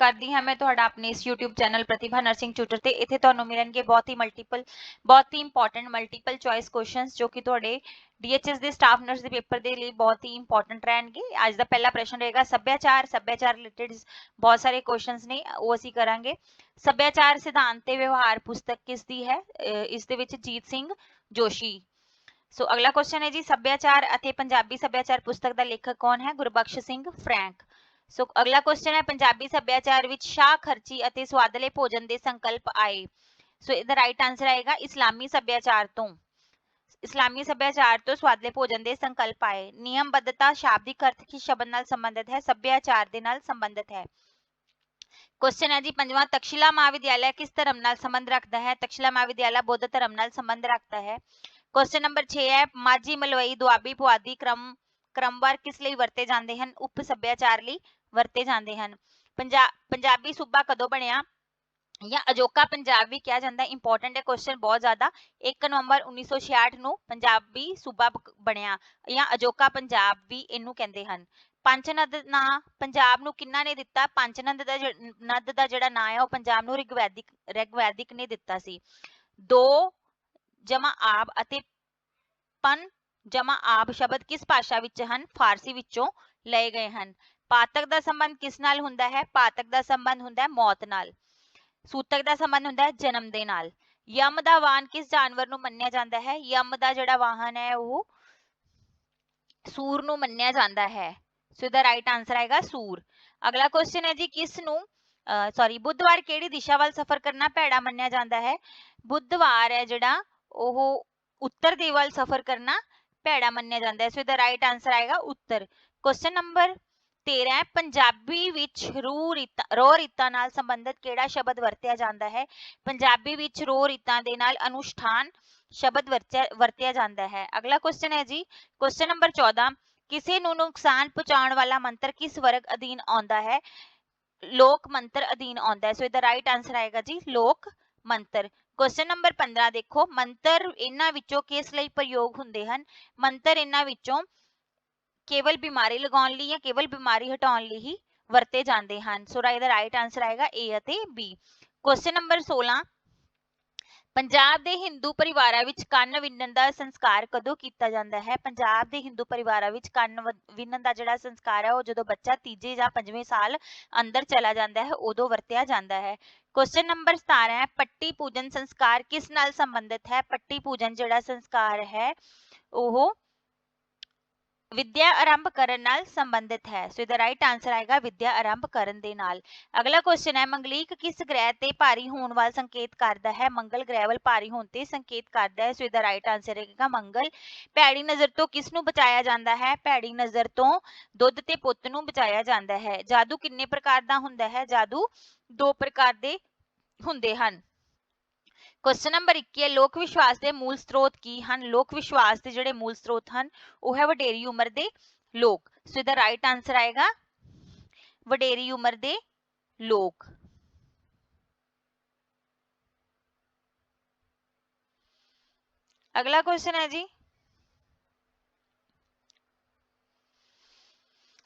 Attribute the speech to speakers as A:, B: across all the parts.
A: ਕਰਦੀ ਹਾਂ ਮੈਂ ਤੁਹਾਡਾ ਆਪਣੇ ਇਸ YouTube channel Pratibha nursing tutor ਤੇ। ਇੱਥੇ ਤੁਹਾਨੂੰ ਮਿਲਣਗੇ ਬਹੁਤ ਹੀ ਮਲਟੀਪਲ ਬਹੁਤ ਹੀ ਇੰਪੋਰਟੈਂਟ ਮਲਟੀਪਲ ਚੁਆਇਸ ਕੁਐਸਚਨਸ ਜੋ ਕਿ ਤੁਹਾਡੇ DHS ਦੇ ਸਟਾਫ ਨਰਸ ਦੇ ਪੇਪਰ ਦੇ ਲਈ ਬਹੁਤ ਹੀ ਇੰਪੋਰਟੈਂਟ ਰਹਿਣਗੇ। ਅੱਜ ਦਾ ਪਹਿਲਾ ਪ੍ਰਸ਼ਨ ਰਹੇਗਾ, ਸੱਭਿਆਚਾਰ ਸੱਭਿਆਚਾਰ ਰਿਲੇਟਡ ਬਹੁਤ ਸਾਰੇ ਕੁਐਸਚਨਸ ਨੇ, ਉਹ ਅਸੀਂ ਕਰਾਂਗੇ। ਸੱਭਿਆਚਾਰ ਸਿਧਾਂਤ ਤੇ ਵਿਵਹਾਰ ਪੁਸਤਕ ਕਿਸ ਦੀ ਹੈ? ਅਹ ਇਸ ਦੇ ਵਿੱਚ ਜੀਤ ਸਿੰਘ ਜੋਸ਼ੀ। ਸੋ ਅਗਲਾ ਕੁਐਸਚਨ ਹੈ ਜੀ, ਸੱਭਿਆਚਾਰ ਅਤੇ ਪੰਜਾਬੀ ਸੱਭਿਆਚਾਰ ਪੁਸਤਕ ਦਾ ਲੇਖਕ ਕੌਣ ਹੈ? ਗੁਰਬਖਸ਼ ਸਿੰਘ ਫਰੈਂਕ। ਸੋ ਅਗਲਾ ਕੁਐਸਚਨ ਹੈ, ਪੰਜਾਬੀ ਸੱਭਿਆਚਾਰ ਵਿੱਚ ਸ਼ਾਹ ਖਰਚੀ ਅਤੇ ਸਵਾਦਲੇ ਭੋਜਨ ਦੇ ਸੰਕਲਪ ਆਏ। ਸੋ ਇਹਦਾ ਰਾਈਟ ਆਨਸਰ ਆਏਗਾ, ਇਸਲਾਮੀ ਸੱਭਿਆਚਾਰ ਤੋਂ। ਇਸਲਾਮੀ ਸੱਭਿਆਚਾਰ ਤੋਂ ਸਵਾਦਲੇ ਭੋਜਨ ਦੇ ਸੰਕਲਪ ਆਏ। ਨਿਯਮਬੱਧਤਾ, ਸ਼ਾਬਦਿਕ ਅਰਥ ਕੀ ਸ਼ਬਦ ਨਾਲ ਸੰਬੰਧਿਤ ਹੈ? ਸੱਭਿਆਚਾਰ ਦੇ ਨਾਲ ਸੰਬੰਧਿਤ ਹੈ। ਕੁਐਸਚਨ ਹੈ ਜੀ, ਪੰਜਵਾਂ, ਤਕਸ਼ਿਲਾ ਮਹਾਵਿਦਿਆਲਾ ਕਿਸ ਧਰਮ ਨਾਲ ਸੰਬੰਧ ਰੱਖਦਾ ਹੈ? ਤਕਸ਼ਿਲਾ ਮਹਾਵਿਦਿਆਲਾ ਬੁੱਧ ਧਰਮ ਨਾਲ ਸੰਬੰਧ ਰੱਖਦਾ ਹੈ। ਕੁਐਸਚਨ ਨੰਬਰ 6 ਹੈ, ਮਾਝੀ ਮਲਵਈ ਦੁਆਬੀ ਪੁਆਧੀ ਕ੍ਰਮ, ਕ੍ਰਮਵਾਰ ਕਿਸ ਲਈ ਵਰਤੇ ਜਾਂਦੇ ਹਨ? ਉਪ ਸੱਭਿਆਚਾਰ ਲਈ ਵਰਤੇ ਜਾਂਦੇ ਹਨ। ਪੰਜਾ- ਪੰਜਾਬੀ ਸੂਬਾ ਕਦੋਂ ਬਣਿਆ? ਜਾਂ ਅਜੋਕਾ ਪੰਜਾਬ ਵੀ ਕਿਹਾ ਜਾਂਦਾ ਹੈ ਇੰਪੋਰਟੈਂਟ ਹੈ ਕੁਐਸਚਨ ਬਹੁਤ ਜ਼ਿਆਦਾ। 1 ਨਵੰਬਰ 1966 ਨੂੰ ਪੰਜਾਬੀ ਸੂਬਾ ਬਣਿਆ ਜਾਂ ਅਜੋਕਾ ਪੰਜਾਬ ਵੀ ਇਹਨੂੰ ਕਹਿੰਦੇ ਹਨ। ਪੰਚਨਦ ਨਾਂ ਪੰਜਾਬ ਨੂੰ ਕਿੰਨਾ ਨੇ ਦਿੱਤਾ? ਪੰਚਨਦ ਦਾ ਨਦ ਦਾ ਜਿਹੜਾ ਨਾਂ ਹੈ, ਉਹ ਪੰਜਾਬ ਨੂੰ ਰਿਗਵੈਦਿਕ ਰਿਗਵੈਦਿਕ ਨੇ ਦਿੱਤਾ ਸੀ। ਦੋ ਜਮਾ ਆਬ ਅਤੇ ਪਨ ਜਮਾ ਆਬ ਸ਼ਬਦ ਕਿਸ ਭਾਸ਼ਾ ਵਿੱਚ ਹਨ? ਫਾਰਸੀ ਵਿੱਚੋਂ ਲਏ ਗਏ ਹਨ। ਪਾਤਕ ਦਾ ਸੰਬੰਧ ਕਿਸ ਨਾਲ ਹੁੰਦਾ ਹੈ? ਪਾਤਕ ਦਾ ਸੰਬੰਧ ਹੁੰਦਾ ਹੈ ਮੌਤ ਨਾਲ। ਸੂਤਕ ਦਾ ਸੰਬੰਧ ਹੁੰਦਾ ਹੈ ਜਨਮ ਦੇ ਨਾਲ। ਯਮ ਦਾ ਵਾਹਨ ਕਿਸ ਜਾਨਵਰ ਨੂੰ ਮੰਨਿਆ ਜਾਂਦਾ ਹੈ? ਯਮ ਦਾ ਜਿਹੜਾ ਵਾਹਨ ਹੈ ਉਹ ਸੂਰ ਨੂੰ ਮੰਨਿਆ ਜਾਂਦਾ ਹੈ। ਸੋ ਇਹਦਾ ਰਾਈਟ ਆਨਸਰ ਆਏਗਾ ਸੂਰ। ਅਗਲਾ ਕੁਐਸਚਨ ਹੈ ਜੀ ਕਿਸ ਨੂੰ ਸੌਰੀ ਬੁੱਧਵਾਰ ਕਿਹੜੀ ਦਿਸ਼ਾ ਵੱਲ ਸਫ਼ਰ ਕਰਨਾ ਭੈੜਾ ਮੰਨਿਆ ਜਾਂਦਾ ਹੈ? ਬੁੱਧਵਾਰ ਹੈ ਜਿਹੜਾ ਉਹ ਉੱਤਰ ਦੇ ਵੱਲ ਸਫ਼ਰ ਕਰਨਾ ਭੈੜਾ ਮੰਨਿਆ ਜਾਂਦਾ ਹੈ। ਸੋ ਇਹਦਾ ਰਾਈਟ ਆਨਸਰ ਆਏਗਾ ਉੱਤਰ। ਕੁਐਸਚਨ ਨੰਬਰ 13 ਹੈ, ਪੰਜਾਬੀ ਵਿੱਚ ਰੂ ਰੀਤਾਂ ਰੋ ਰੀਤਾਂ ਨਾਲ ਸੰਬੰਧਿਤ ਕਿਹੜਾ ਸ਼ਬਦ ਵਰਤਿਆ ਜਾਂਦਾ ਹੈ? ਪੰਜਾਬੀ ਵਿੱਚ ਰੋ ਰੀਤਾਂ ਦੇ ਨਾਲ ਅਨੁਸ਼ਠਾਨ ਸ਼ਬਦ ਵਰਤਿਆ ਜਾਂਦਾ ਹੈ। ਅਗਲਾ ਕੁਐਸਚਨ ਹੈ ਜੀ ਕੁਐਸਚਨ ਨੰਬਰ 14 ਕਿਸੇ ਨੂੰ ਨੁਕਸਾਨ ਪਹੁੰਚਾਉਣ ਵਾਲਾ ਮੰਤਰ ਕਿਸ ਵਰਗ ਅਧੀਨ ਆਉਂਦਾ ਹੈ? ਲੋਕ ਮੰਤਰ ਅਧੀਨ ਆਉਂਦਾ ਹੈ। ਸੋ ਇਹਦਾ ਰਾਈਟ ਆਨਸਰ ਆਏਗਾ ਜੀ, ਲੋਕ ਮੰਤਰ। ਕੁਐਸਚਨ ਨੰਬਰ 15 ਦੇਖੋ, ਮੰਤਰ ਇਹਨਾਂ ਵਿੱਚੋਂ ਕਿਸ ਲਈ ਪ੍ਰਯੋਗ ਹੁੰਦੇ ਹਨ? ਮੰਤਰ ਇਹਨਾਂ ਵਿੱਚੋਂ ਕੇਵਲ ਬਿਮਾਰੀ ਲਗਾਉਣ ਲਈ ਜਾਂ ਕੇਵਲ ਬਿਮਾਰੀ ਹਟਾਉਣ ਲਈ ਹੀ ਵਰਤੇ ਜਾਂਦੇ ਹਨ। ਸੋ ਇਹਦਾ ਰਾਈਟ ਆਨਸਰ ਆਏਗਾ A ਅਤੇ B ਕੁਐਸਚਨ ਨੰਬਰ 16 ਪੰਜਾਬ ਦੇ ਹਿੰਦੂ ਪਰਿਵਾਰਾਂ ਵਿੱਚ ਕੰਨ ਵਿੰਨਣ ਦਾ ਸੰਸਕਾਰ ਕਦੋਂ ਕੀਤਾ ਜਾਂਦਾ ਹੈ? ਪੰਜਾਬ ਦੇ ਹਿੰਦੂ ਪਰਿਵਾਰਾਂ ਵਿੱਚ ਕੰਨ ਵਿੰਨਣ ਦਾ ਜਿਹੜਾ ਸੰਸਕਾਰ ਹੈ, ਉਹ ਜਦੋਂ ਬੱਚਾ ਤੀਜੇ ਜਾਂ ਪੰਜਵੇਂ ਸਾਲ ਅੰਦਰ ਚਲਾ ਜਾਂਦਾ ਹੈ, ਉਦੋਂ ਵਰਤਿਆ ਜਾਂਦਾ ਹੈ। ਕੁਐਸਚਨ ਨੰਬਰ 17 ਹੈ, ਪੱਟੀ ਪੂਜਨ ਸੰਸਕਾਰ ਕਿਸ ਨਾਲ ਸੰਬੰਧਿਤ ਹੈ? ਪੱਟੀ ਪੂਜਨ ਜਿਹੜਾ ਸੰਸਕਾਰ ਹੈ, ਉਹ ਵਿਦਿਆ ਆਰੰਭ ਕਰਨ ਨਾਲ ਸੰਬੰਧਿਤ ਹੈ ਸੋ ਇਹਦਾ ਰਾਈਟ ਆਨਸਰ ਆਏਗਾ ਵਿਦਿਆ ਆਰੰਭ ਕਰਨ ਦੇ ਨਾਲ ਅਗਲਾ ਕੁਐਸਚਨ ਹੈ ਮੰਗਲੀਕ ਕਿਸ ਗ੍ਰਹਿ ਤੇ ਭਾਰੀ ਹੋਣ ਵੱਲ ਸੰਕੇਤ ਕਰਦਾ ਹੈ ਮੰਗਲ ਗ੍ਰਹਿ ਵੱਲ ਭਾਰੀ ਹੋਣ ਤੇ ਸੰਕੇਤ ਕਰਦਾ ਹੈ ਸੋ ਇਹਦਾ ਰਾਈਟ ਆਨਸਰ ਆਏਗਾ ਮੰਗਲ ਭੈੜੀ ਨਜ਼ਰ ਤੋਂ ਕਿਸ ਨੂੰ ਬਚਾਇਆ ਜਾਂਦਾ ਹੈ ਭੈੜੀ ਨਜ਼ਰ ਤੋਂ ਦੁੱਧ ਤੇ ਪੁੱਤ ਨੂੰ ਬਚਾਇਆ ਜਾਂਦਾ ਹੈ ਜਾਦੂ ਕਿੰਨੇ ਪ੍ਰਕਾਰ ਦਾ ਹੁੰਦਾ ਹੈ ਜਾਦੂ ਦੋ ਪ੍ਰਕਾਰ ਦੇ ਹੁੰਦੇ ਹਨ ਕੁਐਸਚਨ ਨੰਬਰ 21 ਹੈ ਲੋਕ ਵਿਸ਼ਵਾਸ ਦੇ ਮੂਲ ਸਰੋਤ ਕੀ ਹਨ? ਲੋਕ ਵਿਸ਼ਵਾਸ ਦੇ ਜਿਹੜੇ ਮੂਲ ਸਰੋਤ ਹਨ, ਉਹ ਹੈ ਵਡੇਰੀ ਉਮਰ ਦੇ ਲੋਕ। ਸੋ ਇਹਦਾ ਰਾਈਟ ਆਨਸਰ ਆਏਗਾ, ਵਡੇਰੀ ਉਮਰ ਦੇ ਲੋਕ। ਅਗਲਾ ਕੁਐਸਚਨ ਹੈ ਜੀ।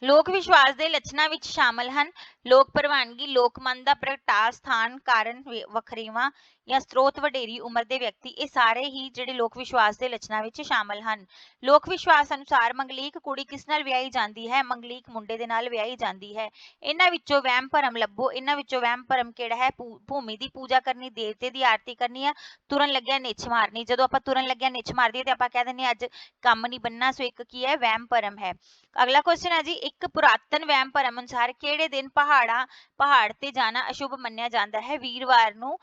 A: ਲੋਕ ਵਿਸ਼ਵਾਸ ਦੇ ਲੱਛਣਾਂ ਵਿੱਚ ਸ਼ਾਮਲ ਹਨ। ਲੋਕ ਪ੍ਰਵਾਨਗੀ, ਲੋਕ ਮਨ ਦਾ ਪ੍ਰਗਟਾ ਸਥਾਨ, ਕਾਰਨ ਵੇ- ਜਾਂ ਸਰੋਤ ਵਡੇਰੀ ਉਮਰ ਦੇ ਵਿਅਕਤੀ, ਇਹ ਸਾਰੇ ਹੀ ਜਿਹੜੇ ਲੋਕ ਵਿਸ਼ਵਾਸ ਦੇ ਲੱਛਣਾਂ ਵਿੱਚ ਸ਼ਾਮਲ ਹਨ। ਲੋਕ ਵਿਸ਼ਵਾਸ ਅਨੁਸਾਰ ਮੰਗਲੀਕ ਕੁੜੀ ਕਿਸ ਨਾਲ ਵਿਆਹੀ ਜਾਂਦੀ ਹੈ? ਮੰਗਲੀਕ ਮੁੰਡੇ ਦੇ ਨਾਲ ਵਿਆਹੀ ਜਾਂਦੀ ਹੈ। ਇਹਨਾਂ ਵਿੱਚੋਂ ਵਹਿਮ ਭਰਮ ਲੱਭੋ। ਇਹਨਾਂ ਵਿੱਚੋਂ ਵਹਿਮ ਭਰਮ ਕਿਹੜਾ ਹੈ? ਭੂਮੀ ਦੀ ਪੂਜਾ ਕਰਨੀ, ਦੇਵਤੇ ਦੀ ਆਰਤੀ ਕਰਨੀ ਆ ਤੁਰਨ ਲੱਗਿਆ ਨਿਛ ਮਾਰਨੀ? ਜਦੋਂ ਆਪਾਂ ਤੁਰਨ ਲੱਗਿਆ ਨਿਛ ਮਾਰਦੀ ਹੈ ਤੇ ਆਪਾਂ ਕਹਿ ਦਿੰਦੇ ਹਾਂ, ਅੱਜ ਕੰਮ ਨਹੀਂ ਬੰਨਣਾ ਸੋ ਇੱਕ ਕੀ ਹੈ? ਵਹਿਮ ਭਰਮ ਹੈ। ਅਗਲਾ ਕੁਐਸਚਨ ਹੈ ਜੀ, ਇੱਕ ਪੁਰਾਤਨ ਵਹਿਮ ਭਰਮ ਅਨੁਸਾਰ ਕਿਹੜੇ ਦਿਨ ਪਹਾੜ ਪਹਾੜ ਤੇ ਜਾਣਾ ਅਸ਼ੁਭ ਮੰਨਿਆ ਜਾਂਦਾ ਹੈ, ਵੀਰਵਾਰ ਨੂੰ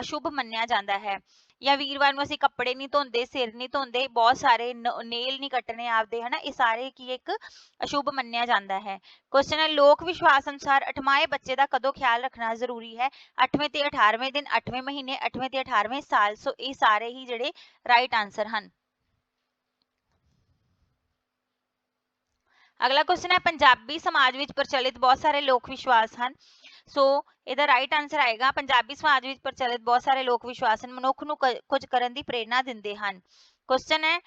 A: ਅਸ਼ੁਭ ਮੰਨਿਆ ਜਾਂਦਾ ਹੈ ਜਾਂ ਵੀਰਵਾਰ ਨੂੰ ਅਸੀਂ ਕੱਪੜੇ ਨਹੀਂ ਧੋਂਦੇ, ਸਿਰ ਨਹੀਂ ਧੋਂਦੇ, ਬਹੁਤ ਸਾਰੇ ਨੇਲ ਨਹੀਂ ਕੱਟਣੇ ਆਪਦੇ, ਹਨਾ, ਇਹ ਸਾਰੇ ਕੀ ਇੱਕ ਅਸ਼ੁਭ ਮੰਨਿਆ ਜਾਂਦਾ ਹੈ। ਕੁਐਸਚਨ ਹੈ, ਲੋਕ ਵਿਸ਼ਵਾਸ ਅਨੁਸਾਰ ਅਠਮਾਏ ਬੱਚੇ ਦਾ ਕਦੋਂ ਖਿਆਲ ਰੱਖਣਾ ਜ਼ਰੂਰੀ ਹੈ? 8ਵੇਂ ਤੇ 18ਵੇਂ ਦਿਨ 8ਵੇਂ ਮਹੀਨੇ 8ਵੇਂ ਤੇ 18ਵੇਂ ਸਾਲ, ਸੋ ਇਹ ਸਾਰੇ ਹੀ ਜਿਹੜੇ ਰਾਈਟ ਆਨਸਰ ਹਨ। ਅਗਲਾ ਕੁਐਸਚਨ ਹੈ, ਪੰਜਾਬੀ ਸਮਾਜ ਵਿੱਚ ਪ੍ਰਚਲਿਤ ਬਹੁਤ ਸਾਰੇ ਲੋਕ ਵਿਸ਼ਵਾਸ ਹਨ। ਸੋ ਇਹਦਾ ਰਾਈਟ ਆਨਸਰ ਆਏਗਾ, ਪੰਜਾਬੀ ਸਮਾਜ ਵਿੱਚ ਪ੍ਰਚਲਿਤ ਬਹੁਤ ਸਾਰੇ ਲੋਕ ਵਿਸ਼ਵਾਸ ਹਨ, ਮਨੁੱਖ ਨੂੰ ਕੁਝ ਕਰਨ ਦੀ ਪ੍ਰੇਰਣਾ ਦਿੰਦੇ ਹਨ। ਕੁਐਸਚਨ ਹੈ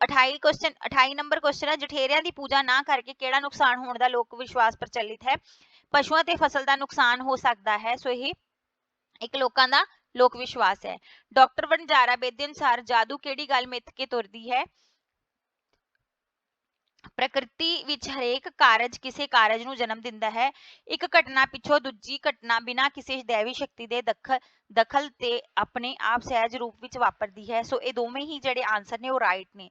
A: 28 ਕੁਐਸਚਨ 28 ਨੰਬਰ ਕੁਐਸਚਨ ਹੈ, ਜਠੇਰਿਆਂ ਦੀ ਪੂਜਾ ਨਾ ਕਰਕੇ ਕਿਹੜਾ ਨੁਕਸਾਨ ਹੋਣ ਦਾ ਲੋਕ ਵਿਸ਼ਵਾਸ ਪ੍ਰਚਲਿਤ ਹੈ? ਪਸ਼ੂਆਂ ਤੇ ਫਸਲ ਦਾ ਨੁਕਸਾਨ ਹੋ ਸਕਦਾ ਹੈ। ਸੋ ਇਹ ਇੱਕ ਲੋਕਾਂ ਦਾ ਲੋਕ ਵਿਸ਼ਵਾਸ ਹੈ। ਡਾਕਟਰ ਵਣਜਾਰਾ ਬੇਦੀ ਅਨੁਸਾਰ ਜਾਦੂ ਕਿਹੜੀ ਗੱਲ ਮਿੱਥ ਕੇ ਤੁਰਦੀ ਹੈ? ਪ੍ਰਕਿਰਤੀ ਵਿੱਚ ਹਰੇਕ ਕਾਰਜ ਕਿਸੇ ਕਾਰਜ ਨੂੰ ਜਨਮ ਦਿੰਦਾ ਹੈ। ਇੱਕ ਘਟਨਾ ਪਿੱਛੋਂ ਦੂਜੀ ਘਟਨਾ ਬਿਨਾਂ ਕਿਸੇ ਦੇਵੀ ਸ਼ਕਤੀ ਦੇ ਦਖਲ ਦਖਲ ਤੇ ਆਪਣੇ ਆਪ ਸਹਿਜ ਰੂਪ ਵਿੱਚ ਵਾਪਰਦੀ ਹੈ। ਸੋ ਇਹ ਦੋਵੇਂ ਹੀ ਜਿਹੜੇ ਆਨਸਰ ਨੇ ਉਹ ਰਾਈਟ ਨੇ।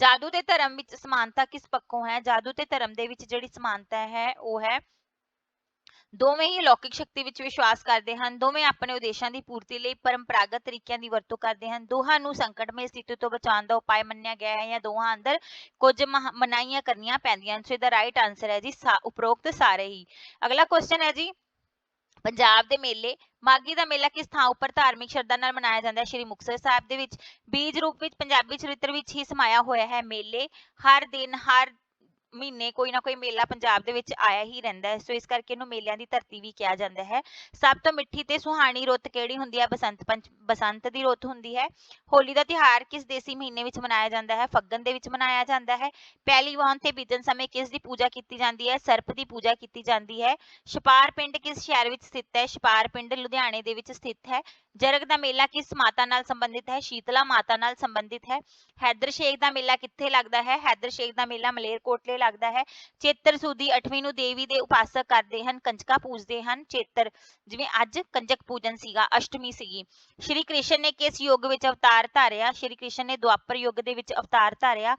A: ਜਾਦੂ ਤੇ ਧਰਮ ਵਿੱਚ ਸਮਾਨਤਾ ਕਿਸ ਪੱਖੋਂ ਹੈ? ਜਾਦੂ ਤੇ ਧਰਮ ਦੇ ਵਿੱਚ ਜਿਹੜੀ ਸਮਾਨਤਾ ਹੈ, ਉਹ ਹੈ ਦੋਵੇਂ ਹੀ ਲੌਕਿਕ ਸ਼ਕਤੀ ਵਿੱਚ ਵਿਸ਼ਵਾਸ ਕਰਦੇ ਹਨ, ਦੋਵੇਂ ਆਪਣੇ ਉਦੇਸ਼ਾਂ ਦੀ ਪੂਰਤੀ ਲਈ ਪਰੰਪਰਾਗਤ ਤਰੀਕਿਆਂ ਦੀ ਵਰਤੋਂ ਕਰਦੇ ਹਨ। ਦੋਹਾਂ ਨੂੰ ਸੰਕਟਮਈ ਸਥਿਤੀ ਤੋਂ ਬਚਾਉਣ ਦਾ ਉਪਾਅ ਮੰਨਿਆ ਗਿਆ ਹੈ ਜਾਂ ਦੋਹਾਂ ਅੰਦਰ ਕੁਝ ਮਹਾ- ਕਰਨੀਆਂ ਪੈਂਦੀਆਂ ਹਨ। ਸੋ ਇਹਦਾ ਰਾਈਟ ਆਨਸਰ ਹੈ ਜੀ ਉਪਰੋਕਤ ਸਾਰੇ ਹੀ। ਅਗਲਾ ਕੁਐਸਚਨ ਹੈ ਜੀ, ਪੰਜਾਬ ਦੇ ਮੇਲੇ ਮਾਗੀ ਦਾ ਮੇਲਾ ਕਿਸ ਥਾਂ ਉੱਪਰ ਧਾਰਮਿਕ ਸ਼ਰਧਾ ਨਾਲ ਮਨਾਇਆ ਜਾਂਦਾ ਹੈ? ਸ਼੍ਰੀ ਮੁਕਤਸਰ ਸਾਹਿਬ ਦੇ ਵਿੱਚ ਬੀਜ ਰੂਪ ਵਿੱਚ, ਪੰਜਾਬੀ ਚਰਿੱਤਰ ਵਿੱਚ ਹੀ ਸਮਾਇਆ ਹੋਇਆ ਹੈ ਮੇਲੇ। ਹਰ ਦਿਨ, ਹਰ ਮਹੀਨੇ ਕੋਈ ਨਾ ਕੋਈ ਮੇਲਾ ਪੰਜਾਬ ਦੇ ਵਿੱਚ ਆਇਆ ਹੀ ਰਹਿੰਦਾ ਹੈ, ਸੋ ਇਸ ਕਰਕੇ ਇਹਨੂੰ ਮੇਲਿਆਂ ਦੀ ਧਰਤੀ ਵੀ ਕਿਹਾ ਜਾਂਦਾ ਹੈ। ਸਭ ਤੋਂ ਮਿੱਠੀ ਤੇ ਸੁਹਾਣੀ ਰੁੱਤ ਕਿਹੜੀ ਹੁੰਦੀ ਹੈ? ਬਸੰਤ ਪੰਚ, ਬਸੰਤ ਦੀ ਰੁੱਤ ਹੁੰਦੀ ਹੈ। ਹੋਲੀ ਦਾ ਤਿਉਹਾਰ ਕਿਸ ਦੇਸੀ ਮਹੀਨੇ ਵਿੱਚ ਮਨਾਇਆ ਜਾਂਦਾ ਹੈ? ਫੱਗਣ ਦੇ ਵਿੱਚ ਮਨਾਇਆ ਜਾਂਦਾ ਹੈ। ਪਹਿਲੀ ਵਾਹਨ ਤੇ ਬੀਜਣ ਸਮੇਂ ਕਿਸ ਦੀ ਪੂਜਾ ਕੀਤੀ ਜਾਂਦੀ ਹੈ? ਸਰਪ ਦੀ ਪੂਜਾ ਕੀਤੀ ਜਾਂਦੀ ਹੈ। ਛਪਾਰ ਪਿੰਡ ਕਿਸ ਸ਼ਹਿਰ ਵਿੱਚ ਸਥਿਤ ਹੈ? ਛਪਾਰ ਪਿੰਡ ਲੁਧਿਆਣੇ ਦੇ ਵਿੱਚ ਸਥਿਤ ਹੈ। ਜਰਗ ਦਾ ਮੇਲਾ ਕਿਸ ਮਾਤਾ ਨਾਲ ਸੰਬੰਧਿਤ ਹੈ? ਸ਼ੀਤਲਾ ਮਾਤਾ ਨਾਲ ਸੰਬੰਧਿਤ ਹੈ। ਹੈਦਰ ਸ਼ੇਖ ਦਾ ਮੇਲਾ ਕਿੱਥੇ ਲੱਗਦਾ ਹੈ? ਹੈਦਰ ਸ਼ੇਖ ਦਾ ਮੇਲਾ ਮਲੇਰਕੋਟਲੇ ਲੱਗਦਾ ਹੈ। ਚੇਤਰ ਸੂਦੀ 8ਵੀਂ ਨੂੰ ਦੇਵੀ ਦੇ ਉਪਾਸਕ ਕਰਦੇ ਹਨ, ਕੰਜਕਾ ਪੂਜਦੇ ਹਨ। ਚੇਤਰ ਜਿਵੇਂ ਅੱਜ ਕੰਜਕ ਪੂਜਨ ਸੀਗਾ, ਅਸ਼ਟਮੀ ਸੀਗੀ। ਸ਼੍ਰੀ ਕ੍ਰਿਸ਼ਨ ਨੇ ਕਿਸ ਯੁੱਗ ਵਿੱਚ ਅਵਤਾਰ ਧਾਰਿਆ? ਸ਼੍ਰੀ ਕ੍ਰਿਸ਼ਨ ਨੇ ਦੁਆਪਰ ਯੁੱਗ ਦੇ ਵਿੱਚ ਅਵਤਾਰ ਧਾਰਿਆ।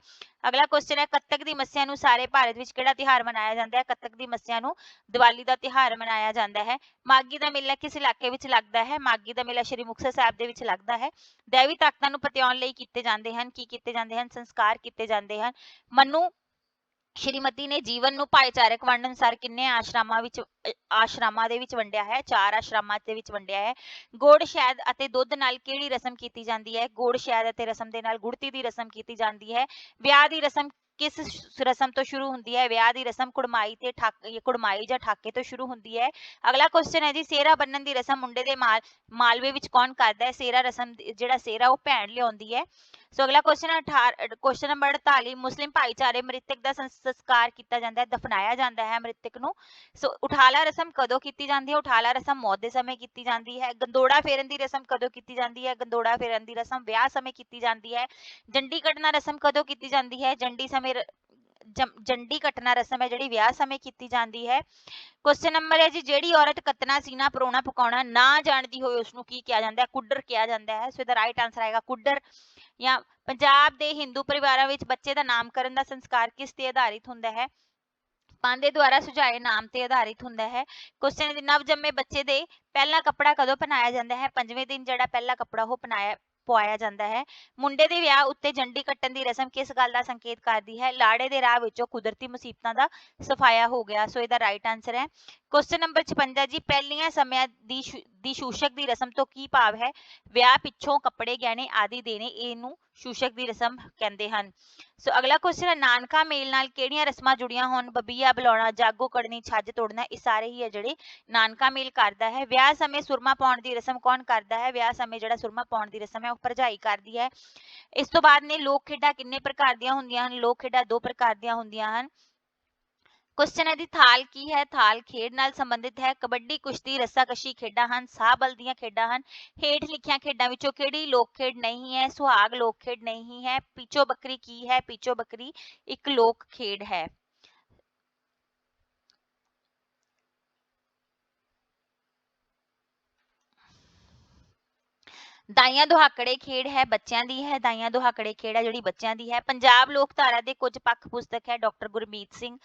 A: ਅਗਲਾ ਕੁਐਸਚਨ ਹੈ, ਕੱਤਕ ਦੀ ਮੱਸਿਆ ਨੂੰ ਸਾਰੇ ਭਾਰਤ ਵਿੱਚ ਕਿਹੜਾ ਤਿਉਹਾਰ ਮਨਾਇਆ ਜਾਂਦਾ ਹੈ? ਕੱਤਕ ਦੀ ਮੱਸਿਆ ਨੂੰ ਦੀਵਾਲੀ ਦਾ ਤਿਉਹਾਰ ਮਨਾਇਆ ਜਾਂਦਾ ਹੈ। ਮਾਗੀ ਦਾ ਮੇਲਾ ਕਿਸ ਇਲਾਕੇ ਵਿੱਚ ਲੱਗਦਾ ਹੈ? ਮਾਗੀ ਦਾ ਮੇਲਾ ਸ਼੍ਰੀ ਮੁਕਤਸਰ ਸਾਹਿਬ ਦੇ ਵਿੱਚ ਲੱਗਦਾ ਹੈ। ਦੇਵੀ ਤਾਕਤਾਂ ਨੂੰ ਪਤਿਆਉਣ ਲਈ ਕੀਤੇ ਜਾਂਦੇ ਹਨ, ਕੀ ਕੀਤੇ ਜਾਂਦੇ ਹਨ? ਸੰਸਕਾਰ ਕੀਤੇ ਜਾਂਦੇ ਹਨ। ਮਨੂ ਸ਼੍ਰੀਮਤੀ ਨੇ ਜੀਵਨ ਨੂੰ ਭਾਈਚਾਰਕ ਵੰਡ ਅਨੁਸਾਰ ਕਿੰਨੇ ਆਸ਼ਰਮਾਂ ਵਿੱਚ ਅ, ਦੇ ਵਿੱਚ ਵੰਡਿਆ ਹੈ? ਚਾਰ ਆਸ਼ਰਮਾਂ ਦੇ ਵਿੱਚ ਵੰਡਿਆ ਹੈ। ਗੁੜ ਸ਼ਹਿਦ ਅਤੇ ਦੁੱਧ ਨਾਲ ਕਿਹੜੀ ਰਸਮ ਕੀਤੀ ਜਾਂਦੀ ਹੈ? ਗੁੜ ਸ਼ਹਿਦ ਅਤੇ ਰਸਮ ਦੇ ਨਾਲ ਗੁੜਤੀ ਦੀ ਰਸਮ ਕੀਤੀ ਜਾਂਦੀ ਹੈ। ਵਿਆਹ ਦੀ ਰਸਮ ਕਿਸ ਰਸਮ ਤੋਂ ਸ਼ੁਰੂ ਹੁੰਦੀ ਹੈ? ਵਿਆਹ ਦੀ ਰਸਮ ਕੁੜਮਾਈ ਤੇ ਠਾਕ ਕੁੜਮਾਈ ਜਾਂ ਠਾਕੇ ਤੋਂ ਸ਼ੁਰੂ ਹੁੰਦੀ ਹੈ। ਅਗਲਾ ਕੁਐਸਚਨ ਹੈ ਜੀ ਸੇਰਾ ਬੰਨਣ ਦੀ ਰਸਮ ਮੁੰਡੇ ਦੇ ਮਾਲ ਮਾਲਵੇ ਵਿੱਚ ਕੌਣ ਕਰਦਾ ਹੈ? ਸੇਰਾ ਰਸਮ ਜਿਹੜਾ ਸੇਰਾ ਉਹ ਭੈਣ ਲਿਆਉਂਦੀ ਹੈ। ਸੋ ਅਗਲਾ ਕੁਐਸਚਨ 18 ਕੁਐਸਚਨ ਨੰਬਰ 48 ਮੁਸਲਿਮ ਭਾਈਚਾਰੇ ਮ੍ਰਿਤਕ ਦਾ ਸੰਸਕਾਰ ਕੀਤਾ ਜਾਂਦਾ ਹੈ, ਦਫਨਾਇਆ ਜਾਂਦਾ ਹੈ ਮ੍ਰਿਤਕ ਨੂੰ। ਸੋ ਉਠਾਲਾ ਰਸਮ ਕਦੋਂ ਕੀਤੀ ਜਾਂਦੀ ਹੈ? ਉਠਾਲਾ ਰਸਮ ਮੌਤ ਦੇ ਸਮੇਂ ਕੀਤੀ ਜਾਂਦੀ ਹੈ। ਗੰਦੋੜਾ ਫੇਰਨ ਦੀ ਰਸਮ ਕਦੋਂ ਕੀਤੀ ਜਾਂਦੀ ਹੈ? ਗੰਦੋੜਾ ਫੇਰਨ ਦੀ ਰਸਮ ਵਿਆਹ ਸਮੇਂ ਕੀਤੀ ਜਾਂਦੀ ਹੈ। ਜੰਡੀ ਕੱਟਣਾ ਰਸਮ ਕਦੋਂ ਕੀਤੀ ਜਾਂਦੀ ਹੈ? ਜੰਡੀ ਸਮੇਂ ਜੰਡੀ ਕੱਟਣਾ ਰਸਮ ਹੈ, ਜਿਹੜੀ ਵਿਆਹ ਸਮੇਂ ਕੀਤੀ ਜਾਂਦੀ ਹੈ। ਕੁਐਸਚਨ ਨੰਬਰ ਹੈ ਜੀ, ਜਿਹੜੀ ਔਰਤ ਕੱਤਣਾ ਸੀਨਾ ਪਰੋਣਾ, ਪਕਾਉਣਾ ਨਾ ਜਾਣਦੀ ਹੋਵੇ ਉਸ ਨੂੰ ਕੀ ਕਿਹਾ ਜਾਂਦਾ ਹੈ? ਕੁੱਡਰ ਕਿਹਾ ਜਾਂਦਾ ਹੈ। ਸੋ ਇਹਦਾ ਰਾਈਟ ਆਨਸਰ ਆਏਗਾ ਕੁੱਡਰ। ਜਾਂ ਪੰਜਾਬ ਦੇ ਹਿੰਦੂ ਪਰਿਵਾਰਾਂ ਵਿੱਚ ਬੱਚੇ ਦਾ ਨਾਮਕਰਨ ਦਾ ਸੰਸਕਾਰ ਕਿਸ ਤੇ ਆਧਾਰਿਤ ਹੁੰਦਾ ਹੈ? ਪਾਂਦੇ ਦੁਆਰਾ ਸੁਝਾਏ ਨਾਮ ਤੇ ਆਧਾਰਿਤ ਹੁੰਦਾ ਹੈ। ਕੁਐਸਚਨ ਨਵ ਜੰਮੇ ਬੱਚੇ ਦੇ ਪਹਿਲਾ ਕੱਪੜਾ ਕਦੋਂ ਪਹਿਨਾਇਆ ਜਾਂਦਾ ਹੈ? ਪੰਜਵੇਂ ਦਿਨ ਜਿਹੜਾ ਪਹਿਲਾ ਕੱਪੜਾ ਉਹ ਪਹਿਨਾਇਆ ਪਵਾਇਆ ਜਾਂਦਾ ਹੈ। ਮੁੰਡੇ ਦੇ ਵਿਆਹ ਉੱਤੇ ਜੰਡੀ ਕੱਟਣ ਦੀ ਰਸਮ ਕਿਸ ਗੱਲ ਦਾ ਸੰਕੇਤ ਕਰਦੀ ਹੈ? ਲਾੜੇ ਦੇ ਰਾਹ ਵਿੱਚੋਂ ਕੁਦਰਤੀ ਮੁਸੀਬਤਾਂ ਦਾ ਸਫਾਇਆ ਹੋ ਗਿਆ। ਸੋ ਇਹਦਾ ਰਾਈਟ ਆਨਸਰ ਹੈ। ਕੁਐਸਚਨ ਨੰਬਰ 56 ਜੀ, ਪਹਿਲੀਆਂ ਸਮਿਆਂ ਦੀ ਦੀ ਸ਼ੂਸ਼ਕ ਦੀ ਰਸਮ ਤੋਂ ਕੀ ਭਾਵ ਹੈ? ਵਿਆਹ ਪਿੱਛੋਂ ਕੱਪੜੇ, ਗਹਿਣੇ ਆਦਿ ਦੇਣੇ, ਇਹਨੂੰ ਸ਼ੂਸ਼ਕ ਦੀ ਰਸਮ ਕਹਿੰਦੇ ਹਨ। ਸੋ ਅਗਲਾ ਕੁਐਸਚਨ ਹੈ, ਨਾਨਕਾ ਮੇਲ ਨਾਲ ਕਿਹੜੀਆਂ ਰਸਮਾਂ ਜੁੜੀਆਂ ਹੋਣ? ਬੱਬੀਆ, ਬੁਲਾਉਣਾ, ਜਾਗੋ, ਕੜਨੀ, ਛੱਜ ਤੋੜਨਾ, ਇਹ ਸਾਰੇ ਹੀ ਹੈ ਜਿਹੜੇ ਨਾਨਕਾ ਮੇਲ ਕਰਦਾ ਹੈ। ਵਿਆਹ ਸਮੇਂ ਸੁਰਮਾ ਪਾਉਣ ਦੀ ਰਸਮ ਕੌਣ ਕਰਦਾ ਹੈ? ਵਿਆਹ ਸਮੇਂ ਜਿਹੜਾ ਸੁਰਮਾ ਪਾਉਣ ਦੀ ਰਸਮ ਹੈ, ਉਹ ਭਰਜਾਈ ਕਰਦੀ ਹੈ। ਇਸ ਤੋਂ ਬਾਅਦ ਨੇ ਲੋਕ ਖੇਡਾਂ ਕਿੰਨੇ ਪ੍ਰਕਾਰ ਦੀਆਂ ਹੁੰਦੀਆਂ ਹਨ? ਲੋਕ ਖੇਡਾਂ ਦੋ ਪ੍ਰਕਾਰ ਦੀਆਂ ਹੁੰਦੀਆਂ ਹਨ। ਕੁਐਸਚਨ ਹੈ ਦੀ ਥਾਲ ਕੀ ਹੈ? ਥਾਲ ਖੇਡ ਨਾਲ ਸੰਬੰਧਿਤ ਹੈ। ਕਬੱਡੀ, ਕੁਸ਼ਤੀ, ਰੱਸਾਕਸ਼ੀ ਖੇਡਾਂ ਹਨ, ਸਾਹ ਬਲ ਦੀਆਂ ਖੇਡਾਂ ਹਨ। ਹੇਠ ਲਿਖੀਆਂ ਖੇਡਾਂ ਵਿੱਚੋਂ ਕਿਹੜੀ ਲੋਕ ਖੇਡ ਨਹੀਂ ਹੈ? ਸੁਹਾਗ ਲੋਕ ਖੇਡ ਨਹੀਂ ਹੈ। ਪੀਚੋ ਬੱਕਰੀ ਕੀ ਹੈ? ਪੀਚੋ ਬੱਕਰੀ ਇੱਕ ਲੋਕ ਖੇਡ ਹੈ। ਦਾਈਆਂ ਦੁਹਾਕੜੇ ਖੇਡ ਹੈ, ਬੱਚਿਆਂ ਦੀ ਹੈ। ਦਾਈਆਂ ਦੁਹਾਕੜੇ ਖੇਡ ਹੈ ਜਿਹੜੀ ਬੱਚਿਆਂ ਦੀ ਹੈ। ਪੰਜਾਬ ਲੋਕ ਧਾਰਾ ਦੇ ਕੁਝ ਪੱਖ ਪੁਸਤਕ ਹੈ, ਡਾਕਟਰ ਗੁਰਮੀਤ ਸਿੰਘ।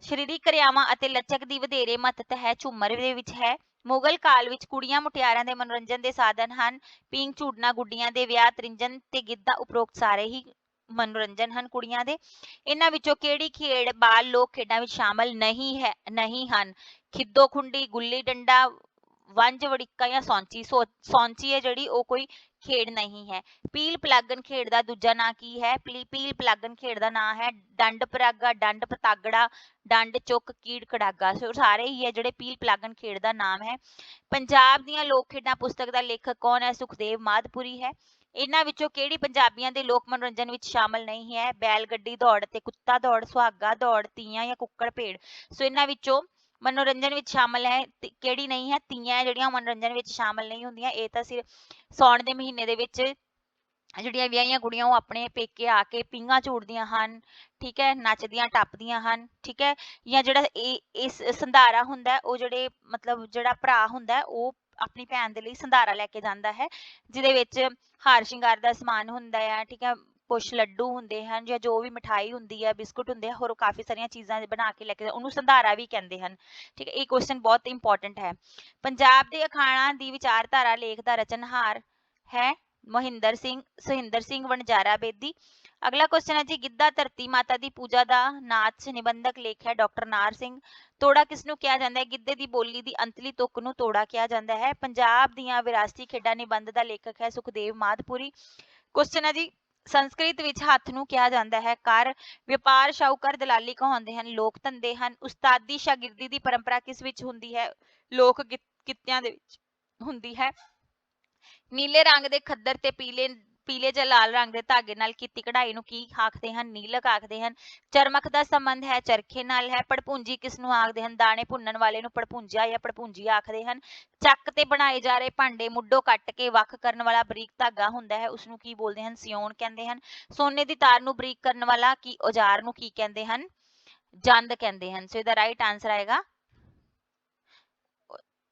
A: ਸਰੀਰਕ ਕਿਰਿਆਵਾਂ ਅਤੇ ਲਚਕ ਦੀ ਵਧੇਰੇ ਮਹੱਤਤਾ ਹੈ, ਝੂਮਰ ਦੇ ਵਿੱਚ ਹੈ। ਮੁਗਲ ਕਾਲ ਵਿੱਚ ਕੁੜੀਆਂ ਮੁਟਿਆਰਾਂ ਦੇ ਮਨੋਰੰਜਨ ਦੇ ਸਾਧਨ ਹਨ। ਪੀਂਘ ਝੂਟਣਾ, ਗੁੱਡੀਆਂ ਦੇ ਵਿਆਹ ਤ੍ਰਿੰਜਨ ਤੇ ਗਿੱਧਾ ਉਪਰੋਕਤ ਸਾਰੇ ਹੀ ਮਨੋਰੰਜਨ ਹਨ ਕੁੜੀਆਂ ਦੇ। ਇਹਨਾਂ ਵਿੱਚੋਂ ਕਿਹੜੀ ਖੇਡ ਬਾਲ ਲੋਕ ਖੇਡਾਂ ਵਿੱਚ ਸ਼ਾਮਲ ਨਹੀਂ ਹੈ, ਨਹੀਂ ਹਨ? ਖਿੱਦੋ ਖੁੰਡੀ, ਗੁੱਲੀ ਡੰਡਾ, ਵੰਜ ਵੜਿੱਕਾ ਜਾਂ ਸੌਂਚੀ? ਸੋ- ਸੌਂਚੀ ਹੈ ਜਿਹੜੀ ਉਹ ਕੋਈ ਖੇਡ ਨਹੀਂ ਹੈ। ਪੀਲ ਪਲਾਗਨ ਖੇਡ ਦਾ ਦੂਜਾ ਨਾਂ ਕੀ ਹੈ? ਪੀਲ ਪਲਾਗਨ ਖੇਡ ਦਾ ਨਾਂ ਹੈ ਡੰਡ ਪਰਾਗਾ, ਡੰਡ ਪਤਾਗੜਾ, ਡੰਡ ਚੁੱਕ ਕੀੜ ਕੜਾਗਾ। ਸੋ ਸਾਰੇ ਹੀ ਹੈ ਜਿਹੜੇ ਪੀਲ ਪਲਾਗਨ ਖੇਡ ਦਾ ਨਾਮ ਹੈ। ਪੰਜਾਬ ਦੀਆਂ ਲੋਕ ਖੇਡਾਂ ਪੁਸਤਕ ਦਾ ਲੇਖਕ ਕੌਣ ਹੈ? ਸੁਖਦੇਵ ਮਾਧਪੁਰੀ ਹੈ। ਇਹਨਾਂ ਵਿੱਚੋਂ ਕਿਹੜੀ ਪੰਜਾਬੀਆਂ ਦੇ ਲੋਕ ਮਨੋਰੰਜਨ ਵਿੱਚ ਸ਼ਾਮਲ ਨਹੀਂ ਹੈ? ਬੈਲ ਗੱਡੀ ਦੌੜ ਤੇ ਕੁੱਤਾ ਦੌੜ, ਸੁਹਾਗਾ ਦੌੜ, ਤੀਆਂ ਜਾਂ ਕੁੱਕੜ ਭੇਡ। ਸੋ ਇਹਨਾਂ ਵਿੱਚੋਂ ਮਨੋਰੰਜਨ ਵਿੱਚ ਸ਼ਾਮਲ ਹੈ, ਤੇ ਕਿਹੜੀ ਨਹੀਂ ਹੈ, ਤੀਆਂ ਜਿਹੜੀਆਂ ਮਨੋਰੰਜਨ ਵਿੱਚ ਸ਼ਾਮਲ ਨਹੀਂ ਹੁੰਦੀਆਂ, ਇਹ ਤਾਂ ਸਿਰਫ ਸਾਉਣ ਦੇ ਮਹੀਨੇ ਦੇ ਵਿੱਚ ਜਿਹੜੀਆਂ ਵਿਆਹੀਆਂ ਕੁੜੀਆਂ ਉਹ ਆਪਣੇ ਪੇਕੇ ਆ ਕੇ ਪੀਂਘਾਂ ਝੂਟਦੀਆਂ ਹਨ, ਠੀਕ ਹੈ, ਨੱਚਦੀਆਂ, ਟੱਪਦੀਆਂ ਹਨ, ਠੀਕ ਹੈ, ਜਾਂ ਜਿਹੜਾ ਇਹ, ਇਸ ਸੰਧਾਰਾ ਹੁੰਦਾ ਉਹ ਜਿਹੜੇ ਮਤਲਬ ਜਿਹੜਾ ਭਰਾ ਹੁੰਦਾ ਉਹ ਆਪਣੀ ਭੈਣ ਦੇ ਲਈ ਸੰਧਾਰਾ ਲੈ ਕੇ ਜਾਂਦਾ ਹੈ, ਜਿਹਦੇ ਵਿੱਚ ਹਾਰ ਸ਼ਿੰਗਾਰ ਦਾ ਸਮਾਨ ਹੁੰਦਾ ਹੈ, ਠੀਕ ਹੈ ਕੁਛ ਲੱਡੂ ਹੁੰਦੇ ਹਨ ਜਾਂ ਜੋ ਵੀ ਮਠਾਈ ਹੁੰਦੀ ਹੈ ਬਿਸਕੁਟ ਹੁੰਦੇ ਆ, ਹੋਰ ਕਾਫੀ ਸਾਰੀਆਂ ਚੀਜ਼ਾਂ ਬਣਾ ਕੇ ਲੈ ਕੇ ਉਹਨੂੰ ਸੰਧਾਰਾ ਵੀ ਕਹਿੰਦੇ ਹਨ। ਠੀਕ ਹੈ, ਇਹ ਕੁਐਸਚਨ ਬਹੁਤ ਇੰਪੋਰਟੈਂਟ ਹੈ। ਪੰਜਾਬ ਦੇ ਅਖਾਣਾਂ ਦੀ ਵਿਚਾਰਧਾਰਾ, ਲੇਖ ਦਾ ਰਚਨਹਾਰ ਹੈ ਮਹਿੰਦਰ ਸਿੰਘ ਸੁਹਿੰਦਰ ਸਿੰਘ ਵਣਜਾਰਾ ਬੇਦੀ। ਅਗਲਾ ਕੁਐਸਚਨ ਹੈ ਜੀ, ਗਿੱਧਾ ਧਰਤੀ ਮਾਤਾ ਦੀ ਪੂਜਾ ਦਾ ਨਾਚ ਨਿਬੰਧਕ ਲੇਖ ਹੈ ਡਾਕਟਰ ਨਾਰ ਸਿੰਘ। ਤੋੜਾ ਕਿਸ ਨੂੰ ਕਿਹਾ ਜਾਂਦਾ ਹੈ? ਗਿੱਧੇ ਦੀ ਬੋਲੀ ਦੀ ਅੰਤਲੀ ਤੁਕ ਨੂੰ ਤੋੜਾ ਕਿਹਾ ਜਾਂਦਾ ਹੈ। ਪੰਜਾਬ ਦੀਆਂ ਵਿਰਾਸਤੀ ਖੇਡਾਂ ਨਿਬੰਧ ਦਾ ਲੇਖਕ ਹੈ ਸੁਖਦੇਵ ਮਾਦਪੁਰੀ ਕੁਐਸਚਨ ਹੈ ਜੀ ਸੰਸਕ੍ਰਿਤ ਵਿੱਚ ਹੱਥ ਨੂੰ ਕਿਹਾ ਜਾਂਦਾ ਹੈ। ਕਰ ਵਪਾਰ, ਸ਼ਾਹੂਕਾਰ, ਦਲਾਲੀ ਕਹਾਉਂਦੇ ਹਨ, ਲੋਕ ਧੰਦੇ ਹਨ। ਉਸਤਾਦੀ ਸ਼ਾਗਿਰਦੀ ਦੀ ਪਰੰਪਰਾ ਕਿਸ ਵਿੱਚ ਹੁੰਦੀ ਹੈ? ਲੋਕ ਕਿਤ- ਕਿੱਤਿਆਂ ਦੇ ਵਿੱਚ ਹੁੰਦੀ ਹੈ। ਨੀਲੇ ਰੰਗ ਦੇ ਖੱਦਰ ਤੇ ਪੀਲੇ ਪੀਲੇ ਜਾਂ ਲਾਲ ਰੰਗ ਦੇ ਧਾਗੇ ਨਾਲ ਕੀਤੀ ਕਢਾਈ ਨੂੰ ਕੀ ਆਖਦੇ ਹਨ? ਨੀਲਕ ਆਖਦੇ ਹਨ। ਚਰਮਖ ਦਾ ਸੰਬੰਧ ਹੈ, ਚਰਖੇ ਨਾਲ ਹੈ, ਪੜਪੂੰਜੀ ਕਿਸ ਨੂੰ ਆਖਦੇ ਹਨ? ਦਾਣੇ ਭੁੰਨਣ ਵਾਲੇ ਨੂੰ ਪੜਪੂੰਜਾ ਜਾਂ ਪੜਪੂੰਜੀ ਆਖਦੇ ਹਨ। ਚੱਕ ਤੇ ਬਣਾਏ ਜਾ ਰਹੇ ਭਾਂਡੇ ਮੁੱਢੋਂ ਕੱਟ ਕੇ ਵੱਖ ਕਰਨ ਵਾਲਾ ਬਰੀਕ ਧਾਗਾ ਹੁੰਦਾ ਹੈ, ਉਸ ਨੂੰ ਕੀ ਬੋਲਦੇ ਹਨ? ਸਿਉਣ ਕਹਿੰਦੇ ਹਨ। ਸੋਨੇ ਦੀ ਤਾਰ ਨੂੰ ਬਰੀਕ ਕਰਨ ਵਾਲਾ ਕੀ, ਔਜ਼ਾਰ ਨੂੰ ਕੀ ਕਹਿੰਦੇ ਹਨ? ਜੰਦ ਕਹਿੰਦੇ ਹਨ। ਸੋ ਇਹਦਾ ਰਾਈਟ ਆਨਸਰ ਆਏਗਾ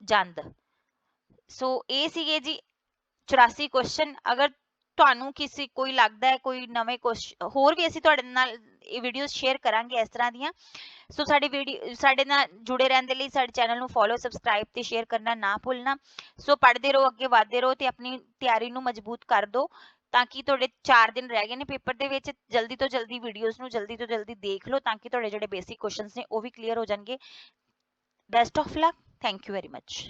A: ਜੰਦ। ਸੋ ਇਹ ਸੀਗੇ ਜੀ 84 ਕੁਐਸਚਨ ਅਗਰ ਤੁਹਾਨੂੰ ਕਿਸੇ, ਕੋਈ ਲੱਗਦਾ ਹੈ ਕੋਈ ਨਵੇਂ ਕੁਐਸਚਨ ਹੋਰ ਵੀ ਅਸੀਂ ਤੁਹਾਡੇ ਨਾਲ ਇਹ ਵੀਡੀਓਜ਼ ਸ਼ੇਅਰ ਕਰਾਂਗੇ ਇਸ ਤਰ੍ਹਾਂ ਦੀਆਂ। ਸੋ ਸਾਡੀ ਵੀਡੀਓ ਸਾਡੇ ਨਾਲ ਜੁੜੇ ਰਹਿਣ ਦੇ ਲਈ ਸਾਡੇ ਚੈਨਲ ਨੂੰ ਫੋਲੋ ਸਬਸਕ੍ਰਾਈਬ ਤੇ ਸ਼ੇਅਰ ਕਰਨਾ ਨਾ ਭੁੱਲਣਾ। ਸੋ ਪੜ੍ਹਦੇ ਰਹੋ, ਅੱਗੇ ਵਧਦੇ ਰਹੋ ਤੇ ਆਪਣੀ ਤਿਆਰੀ ਨੂੰ ਮਜ਼ਬੂਤ ਕਰ ਦਿਓ ਤਾਂ ਕਿ ਤੁਹਾਡੇ 4 ਦਿਨ ਰਹਿ ਗਏ ਨੇ ਪੇਪਰ ਦੇ ਵਿੱਚ। ਜਲਦੀ ਤੋਂ ਜਲਦੀ ਵੀਡੀਓਜ਼ ਨੂੰ ਜਲਦੀ ਤੋਂ ਜਲਦੀ ਦੇਖ ਲਓ ਤਾਂ ਕਿ ਤੁਹਾਡੇ ਜਿਹੜੇ ਬੇਸਿਕ ਕੁਐਸਚਨਸ ਨੇ ਉਹ ਵੀ ਕਲੀਅਰ ਹੋ ਜਾਣਗੇ। Best of luck thank you very much